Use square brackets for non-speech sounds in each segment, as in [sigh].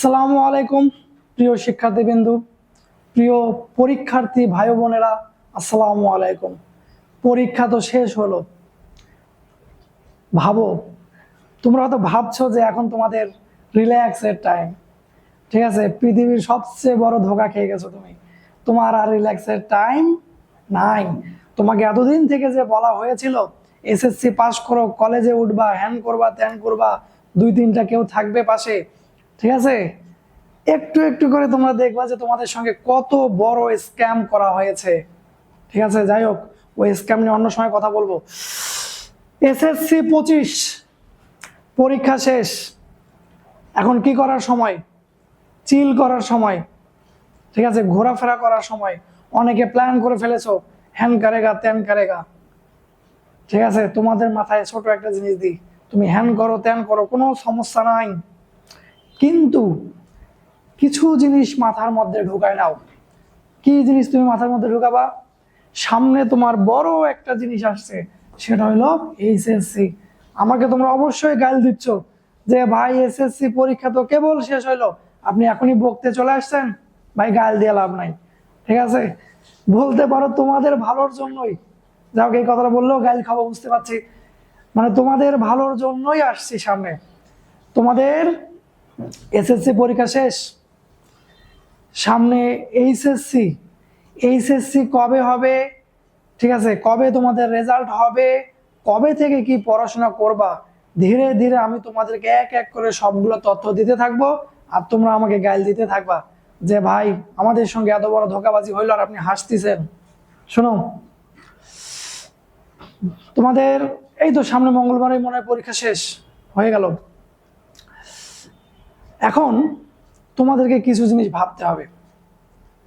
আসসালামু আলাইকুম, প্রিয় শিক্ষার্থীবৃন্দু, প্রিয় পরীক্ষার্থী ভাই বোনেরা আসসালামু আলাইকুম। পরীক্ষা তো শেষ হলো। ভাবো, তোমরা হয়তো ভাবছ যে এখন তোমাদের রিল্যাক্সের টাইম ঠিক আছে, পৃথিবীর সবচেয়ে বড় ধোকা খেয়ে গেছো তুমি। তোমার আর রিল্যাক্সের টাইম নাই। তোমাকে এতদিন থেকে যে বলা হয়েছিল, এসএসসি পাস করো, কলেজে উঠবা, হ্যান করবা, ত্যান করবা, দুই তিনটা কেউ থাকবে পাশে। ঠিক আছে? একটু একটু করে তোমরা দেখবা যে তোমাদের সঙ্গে কত বড় স্ক্যাম করা হয়েছে। ঠিক আছে? যাই হোক, ওই স্ক্যাম নিয়ে অন্য সময় কথা বলব। এসএসসি পঁচিশ, পরীক্ষা শেষ। এখন কি করার সময়? চিল করার সময়। ঠিক আছে? ঘোরাফেরা করার সময়। অনেকে প্ল্যান করে ফেলেছো। হ্যান কারেগা, ত্যান কারেগা। ঠিক আছে? তোমাদের মাথায় ছোট একটা জিনিস দিই। তুমি হ্যান করো, ত্যান করো, কোনো সমস্যা নাই। কিন্তু কিছু জিনিস মাথার মধ্যে ঢুকায় নাও। কি জিনিস তুমি মাথার মধ্যে ঢুকাবা? সামনে তোমার বড় একটা জিনিস আসছে, সেটা হলো এইচএসসি আমাকে তোমরা অবশ্যই গাইল দিচ্ছ যে, ভাই এসএসসি পরীক্ষা তো কেবল শেষ হলো আপনি এখনই বকতে চলে আসছেন। ভাই, গাইল দিয়ে লাভ নাই। ঠিক আছে? বলতে পারো তোমাদের ভালোর জন্যই। যাও এই কথাটা বললেও গাইল খাব, বুঝতে পারছি। মানে তোমাদের ভালোর জন্যই আসছি সামনে। তোমাদের এসএসসি পরীক্ষা শেষ। সামনে এইচএসসি। এইচএসসি কবে হবে? ঠিক আছে, কবে তোমাদের রেজাল্ট হবে? কবে থেকে কি পড়াশোনা করবা? ধীরে ধীরে আমি তোমাদেরকে এক এক করে সবগুলো তথ্য দিতে থাকব আর তোমরা আমাকে গাইল দিতে থাকবা যে, ভাই, আমাদের সঙ্গে এত বড় ধোকাবাজি হইল আর আপনি হাসতেছেন। শোনো, তোমাদের, এই তো সামনে মঙ্গলবারে মনে হয় পরীক্ষা শেষ। হয়ে গেল। এখন তোমাদেরকে কিছু জিনিস ভাবতে হবে।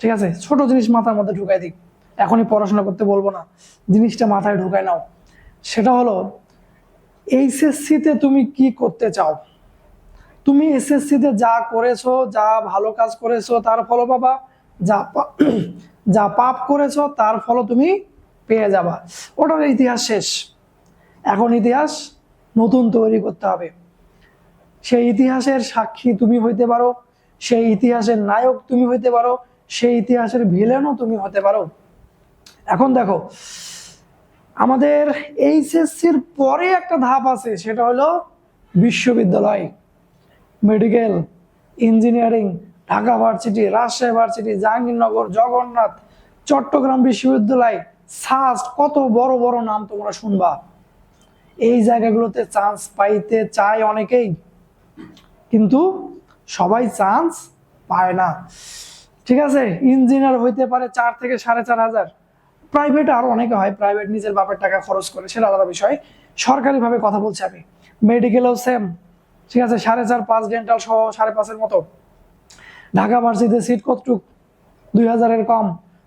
ঠিক আছে? ছোট জিনিস মাথার মধ্যে ঢুকাই দিক। এখনই পড়াশোনা করতে বলব না। জিনিসটা মাথায় ঢুকায় নাও। সেটা হলো, এইচএসসিতে তুমি কি করতে চাও? তুমি এসএসসিতে যা করেছ, যা ভালো কাজ করেছ, তার ফল পাবা। যা [clears throat] যা পাপ করেছ, তার ফল তুমি পেয়ে যাবা। ওটার ইতিহাস শেষ। এখন ইতিহাস নতুন তৈরি করতে হবে। সেই ইতিহাসের সাক্ষী তুমি হইতে পারো, সেই ইতিহাসের নায়ক তুমি হইতে পারো, সেই ইতিহাসের ভিলেনও তুমি হতে পারো। এখন দেখো, আমাদের এইচএসসির পরে একটা ধাপ আছে, সেটা হলো বিশ্ববিদ্যালয়, medical, engineering, Dhaka varsity, Rajshahi varsity, Jahangirnagar, Jagannath, Chittagong বিশ্ববিদ্যালয়, সাস্ট, কত বড় বড় নাম তোমরা শুনবা। এই জায়গাগুলোতে চান্স পাইতে চায় অনেকেই। কিন্তু সবাই চান্স পায় না। ঠিক আছে? ইঞ্জিনিয়ার হইতে পারে চার থেকে সাড়ে চার হাজার। প্রাইভেট আরও অনেকে হয় প্রাইভেট নিজের বাপের টাকা খরচ করে, সেটা আলাদা বিষয়। সরকারিভাবে কথা বলছি আমি। মেডিকেলেও সেম ঠিক আছে? সাড়ে চার, পাঁচ ডেন্টাল সহ সাড়ে পাঁচের মতো। ঢাকা ভার্সিতে সিট কতটুক? দুই হাজারের কম।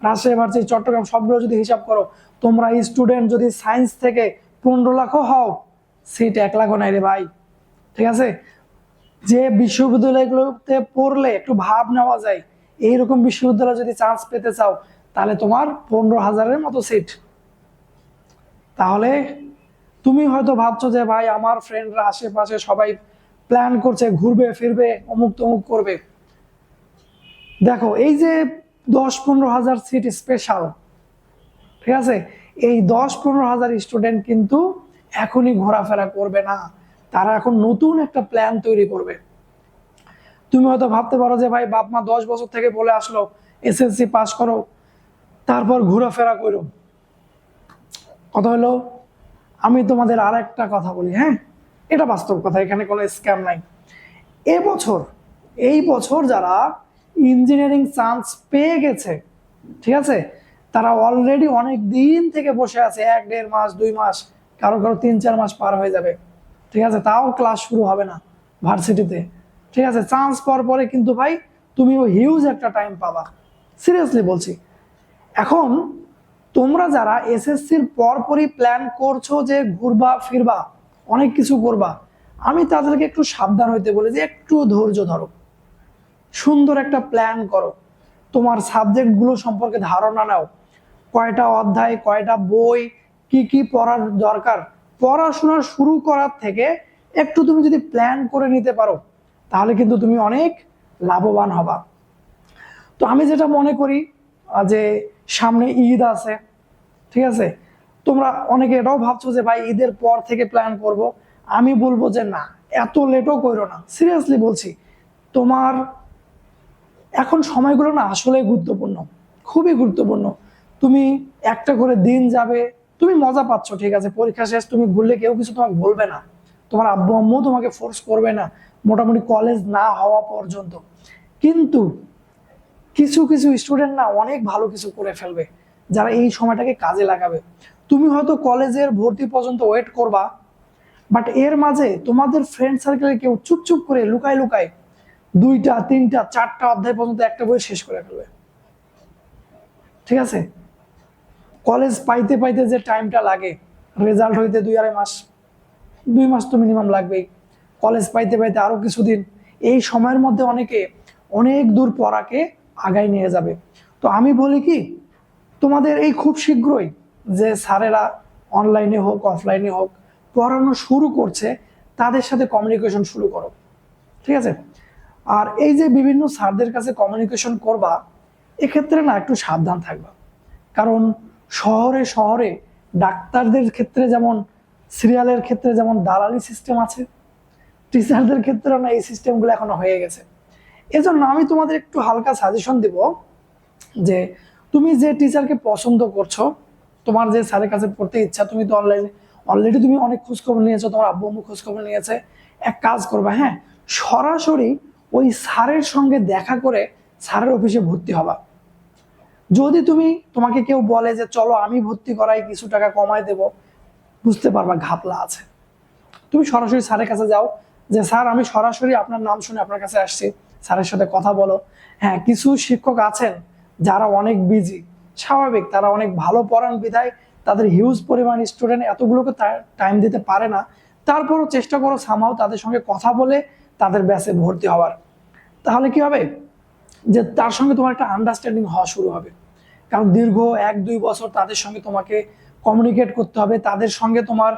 রাজশাহী ভার্সিটি চট্টগ্রাম, সবগুলো যদি হিসাব করো, তোমরা স্টুডেন্ট যদি সায়েন্স থেকে পনেরো লাখও হও সিট এক লাখও নাই রে ভাই। ঠিক আছে? যে বিশ্ববিদ্যালয়গুলোতে পড়লে একটু ভাব নেওয়া যায়, এইরকম বিশ্ববিদ্যালয়ে যদি চান্স পেতে চাও, তাহলে তোমার পনেরো হাজারের মতো সিট তাহলে তুমি হয়তো ভাবছ যে, ভাই, আমার ফ্রেন্ডরা আশেপাশে সবাই প্ল্যান করছে, ঘুরবে, ফিরবে, অমুক তমুক করবে। দেখো, এই যে দশ পনেরো হাজার সিট স্পেশাল ঠিক আছে? এই দশ পনেরো হাজার স্টুডেন্ট কিন্তু এখনই ঘোরাফেরা করবে না। তারা এখন নতুন একটা প্ল্যান তৈরি করবে। তুমি হয়তো ভাবতে পারো যে, ভাই, বাপ মা দশ বছর থেকে বলে আসলো এসএসসি পাস করো, তারপর ঘোরাফেরা করো। কথা হলো, আমি তোমাদের আর একটা কথা বলি হ্যাঁ? এটা বাস্তব কথা, এখানে কোনো স্ক্যাম নাই। এবছর এই বছর যারা ইঞ্জিনিয়ারিং চান্স পেয়ে গেছে, ঠিক আছে? তারা অলরেডি অনেক দিন থেকে বসে আছে, এক দেড় মাস, দুই মাস, কারও কারও তিন চার মাস পার হয়ে যাবে। ঠিক আছে? তাও ক্লাস শুরু হবে না ভার্সিটিতে। ঠিক আছে? চান্স পাওয়ার পরে কিন্তু ভাই তুমিও হিউজ একটা টাইম পাবা। সিরিয়াসলি বলছি। এখন তোমরা যারা এসএসসির পরপরই প্ল্যান করছ যে ঘুরবা, ফিরবা, অনেক কিছু করবা, আমি তাদেরকে একটু সাবধান হইতে বলি যে একটু ধৈর্য ধরো। সুন্দর একটা প্ল্যান করো। তোমার সাবজেক্টগুলো সম্পর্কে ধারণা নাও। কয়টা অধ্যায়, কয়টা বই, কি কি পড়ার দরকার পড়াশোনা শুরু করার থেকে একটু তুমি যদি প্ল্যান করে নিতে পারো, তাহলে কিন্তু তুমি অনেক লাভবান হবা। তো আমি যেটা মনে করি যে সামনে ঈদ আছে, ঠিক আছে? তোমরা অনেকে এটাও ভাবছ যে, ভাই, ঈদের পর থেকে প্ল্যান করব। আমি বলব যে, না, এত লেটও করো না। সিরিয়াসলি বলছি, তোমার এখন সময়গুলো না আসলে গুরুত্বপূর্ণ, খুবই গুরুত্বপূর্ণ। তুমি একটা করে দিন যাবে তুমি মজা পাচ্ছ, ঠিক আছে? পরীক্ষা শেষ, তুমি ঘুরলে কেউ কিছু তোমাকে বলবে না। তোমার আব্বু আম্মু তোমাকে ফোর্স করবে না, মোটামুটি কলেজ না হওয়া পর্যন্ত। কিন্তু কিছু কিছু স্টুডেন্ট না অনেক ভালো কিছু করে ফেলবে, যারা এই সময়টাকে কাজে লাগাবে। তুমি হয়তো কলেজের ভর্তি পর্যন্ত ওয়েট করবা বাট এর মাঝে তোমাদের ফ্রেন্ড সার্কেলে কেউ চুপ চুপ করে লুকায় লুকায় দুইটা, তিনটা, চারটা অধ্যায় পর্যন্ত একটা বই শেষ করে ফেলবে। ঠিক আছে? কলেজ পাইতে পাইতে যে টাইমটা লাগে রেজাল্ট হইতে দুই আড়াই মাস, দুই মাস তো মিনিমাম লাগবেই। কলেজ পাইতে পাইতে আরও কিছুদিন, এই সময়ের মধ্যে অনেকে অনেক দূর পড়াকে আগায় নিয়ে যাবে। তো আমি বলি কি, তোমাদের এই খুব শীঘ্রই যে স্যারেরা অনলাইনে হোক অফলাইনে হোক, পড়ানো শুরু করছে, তাদের সাথে কমিউনিকেশন শুরু করো। ঠিক আছে? আর এই যে বিভিন্ন স্যারদের কাছে কমিউনিকেশন করবা, এক্ষেত্রে না একটু সাবধান থাকবা। কারণ শহরে শহরে ডাক্তারদের ক্ষেত্রে যেমন সিরিয়ালের ক্ষেত্রে যেমন দালালি সিস্টেম আছে টিচারদের ক্ষেত্রেও না এই সিস্টেমগুলো এখনও হয়ে গেছে। এজন্য আমি তোমাদের একটু হালকা সাজেশন দিব যে, তুমি যে টিচারকে পছন্দ করছ, তোমার যে স্যারের কাছে পড়তে ইচ্ছা, তুমি তো অনলাইনে অলরেডি তুমি অনেক খোঁজখবর নিয়েছো, তোমার আব্বু আম্মু খোঁজখবর নিয়েছে, এক কাজ করবে হ্যাঁ? সরাসরি ওই স্যারের সঙ্গে দেখা করে স্যারের অফিসে ভর্তি হবা। যদি তুমি তোমাকে কেউ বলে যে, চলো আমি ভর্তি করাই, কিছু টাকা কমায় দেব, বুঝতে পারবা ঘাপলা আছে। তুমি সরাসরি স্যারের কাছে যাও, যে, স্যার, আমি সরাসরি আপনার নাম শুনে আপনার কাছে আসছি। স্যারের সাথে কথা বলো। হ্যাঁ কিছু শিক্ষক আছেন যারা অনেক বিজি স্বাভাবিক, তারা অনেক ভালো পড়ান বিধায়, তাদের হিউজ পরিমাণ স্টুডেন্ট এতগুলোকে টাইম দিতে পারে না। তারপরও চেষ্টা করো সামাও তাদের সঙ্গে কথা বলে তাদের ব্যাচে ভর্তি হওয়ার। তাহলে কি হবে? যে, তার সঙ্গে তোমার একটা আন্ডারস্ট্যান্ডিং হওয়া শুরু হবে। কারণ দীর্ঘ এক, দুই বছর তাদের সঙ্গে তোমাকে কমিউনিকেট করতে হবে। তাদের সঙ্গে তোমার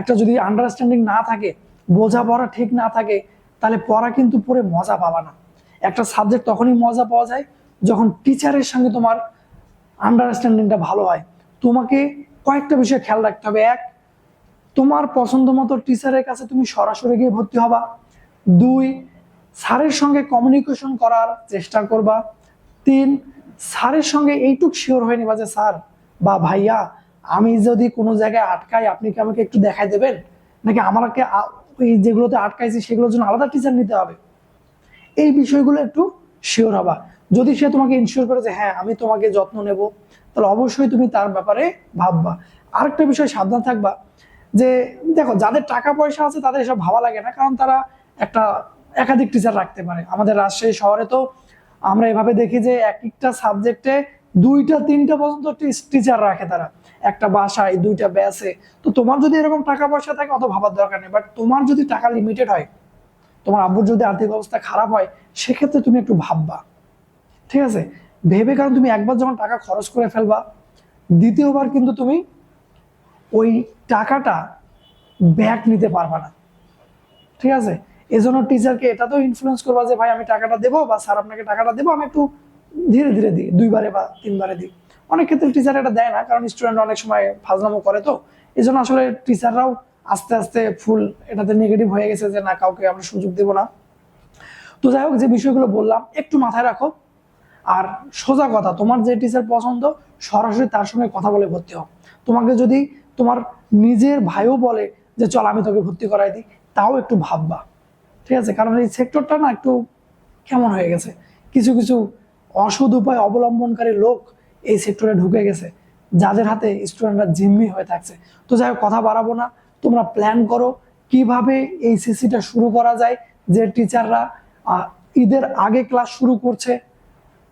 একটা যদি আন্ডারস্ট্যান্ডিং না থাকে, বোঝাপড়া ঠিক না থাকে, তাহলে পড়া কিন্তু পড়ে মজা পাবা না। একটা সাবজেক্ট তখনই মজা পাওয়া যায় যখন টিচারের সঙ্গে তোমার আন্ডারস্ট্যান্ডিংটা ভালো হয়। তোমাকে কয়েকটা বিষয় খেয়াল রাখতে হবে। এক, তোমার পছন্দ মতো টিচারের কাছে তুমি সরাসরি গিয়ে ভর্তি হবা। দুই স্যারের সঙ্গে কমিউনিকেশন করার চেষ্টা করবা। তিন স্যারের সঙ্গে এইটুক শিওর হয়ে নিবা যে, স্যার বা ভাইয়া, আমি যদি কোনো জায়গায় আটকাই, আপনি কি আমাকে একটু দেখাই দেবেন? নাকি আমাকে ওই যেগুলোতে আটকাইছি, সেগুলোর জন্য আলাদা টিচার নিতে হবে? এই বিষয়গুলো একটু শিওর হবা। যদি সে তোমাকে ইনশিওর করে যে হ্যাঁ আমি তোমাকে যত্ন নেব, তাহলে অবশ্যই তুমি তার ব্যাপারে ভাববা। আরেকটা বিষয়, সাবধান থাকবা যে, দেখো, যাদের টাকা পয়সা আছে, তাদের এসব ভাবা লাগে না, কারণ তারা একটা একাধিক টিচার রাখতে পারে। আমাদের রাজশাহী শহরে তো আমরা এভাবে দেখি যে এক একটা সাবজেক্টে দুইটা, তিনটা পর্যন্ত টিচার রাখে তারা। একটা বাসায়, দুইটা ব্যাসে তো তোমার যদি এরকম টাকা পয়সা থাকে, অত ভাবার দরকার নেই। বাট তোমার যদি টাকা লিমিটেড হয়, তোমার আব্বুর যদি আর্থিক অবস্থা খারাপ হয়, সেক্ষেত্রে তুমি একটু ভাববা। ঠিক আছে? ভেবে কারণ তুমি একবার যখন টাকা খরচ করে ফেলবা, দ্বিতীয়বার কিন্তু তুমি ওই টাকাটা ব্যাক নিতে পারবা না। ঠিক আছে? এজন্য টিচারকে এটা তো ইনফ্লুয়েন্স করবা যে, ভাই, আমি টাকাটা দেবো বা স্যার আপনাকে টাকাটা দেবো, আমি একটু ধীরে ধীরে দিই, দুইবারে বা তিনবারে দিই। অনেক ক্ষেত্রে টিচার এটা দেয় না, কারণ স্টুডেন্ট অনেক সময় ফাজলামো করে তো। এই জন্য আসলে টিচাররাও আস্তে আস্তে ফুল এটাতে নেগেটিভ হয়ে গেছে যে, না, কাউকে আমরা সুযোগ দেবো না। তো যাই হোক, যে বিষয়গুলো বললাম, একটু মাথায় রাখো। আর সোজা কথা, তোমার যে টিচার পছন্দ, সরাসরি তার সঙ্গে কথা বলে ভর্তি হও। তোমাকে যদি তোমার নিজের ভাইও বলে যে, চল, আমি তোকে ভর্তি করাই দিই, তাও একটু ভাববা। ঠিক আছে? কারণ এই সেক্টরটা না একটু কেমন হয়ে গেছে? কিছু কিছু অসৎ উপায় অবলম্বনকারী লোক এই সেক্টরে ঢুকে গেছে। যাদের হাতে স্টুডেন্টরা জিম্মি হয়ে থাকছে। তো যাই হোক, কথা বাড়াবো না। তোমরা প্ল্যান করো কীভাবে এই সিসিটা শুরু করা যায়, যে টিচাররা ঈদের আগে ক্লাস শুরু করছে,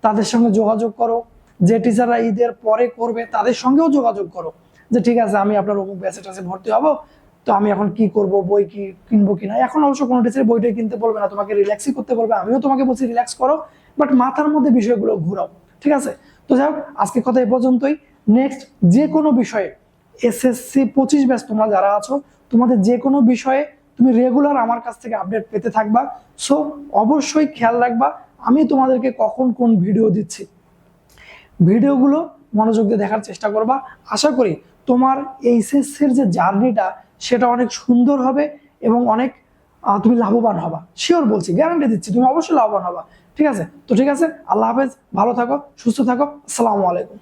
তাদের সঙ্গে যোগাযোগ করো। যে টিচাররা ঈদের পরে করবে, তাদের সঙ্গেও যোগাযোগ করো। যে ঠিক আছে, আমি আপনার অমুক ব্যাচে টাচে ভর্তি হব তো আমি এখন কি করব, বই কি কিনবো কিনা? এখন অবশ্য কোনো টিচার বইটাই কিনতে বলবে না, তোমাকে রিল্যাক্সই করতে বলবে। আমিও তোমাকে বলছি রিল্যাক্স করো বাট মাথার মধ্যে বিষয়গুলো ঘুরাও, ঠিক আছে? তো যাই হোক, আজকে কথা এ পর্যন্তই। নেক্সট যে কোনো বিষয়ে এসএসসি পঁচিশ ব্যাচ তোমরা যারা আছো, তোমাদের যে কোনো বিষয়ে তুমি রেগুলার আমার কাছ থেকে আপডেট পেতে থাকবা। সো অবশ্যই খেয়াল রাখবা, আমি তোমাদেরকে কখন কোন ভিডিও দিচ্ছি। ভিডিওগুলো মনোযোগ দিয়ে দেখার চেষ্টা করবা। আশা করি তোমার এইচএসসির যে জার্নিটা সেটা অনেক সুন্দর হবে এবং অনেক তুমি লাভবান হবা। শিওর বলছি গ্যারান্টি দিচ্ছি, তুমি অবশ্যই লাভবান হবা। ঠিক আছে? তো ঠিক আছে, আল্লাহ হাফেজ, ভালো থাকো, সুস্থ থাকো, আসসালামু আলাইকুম।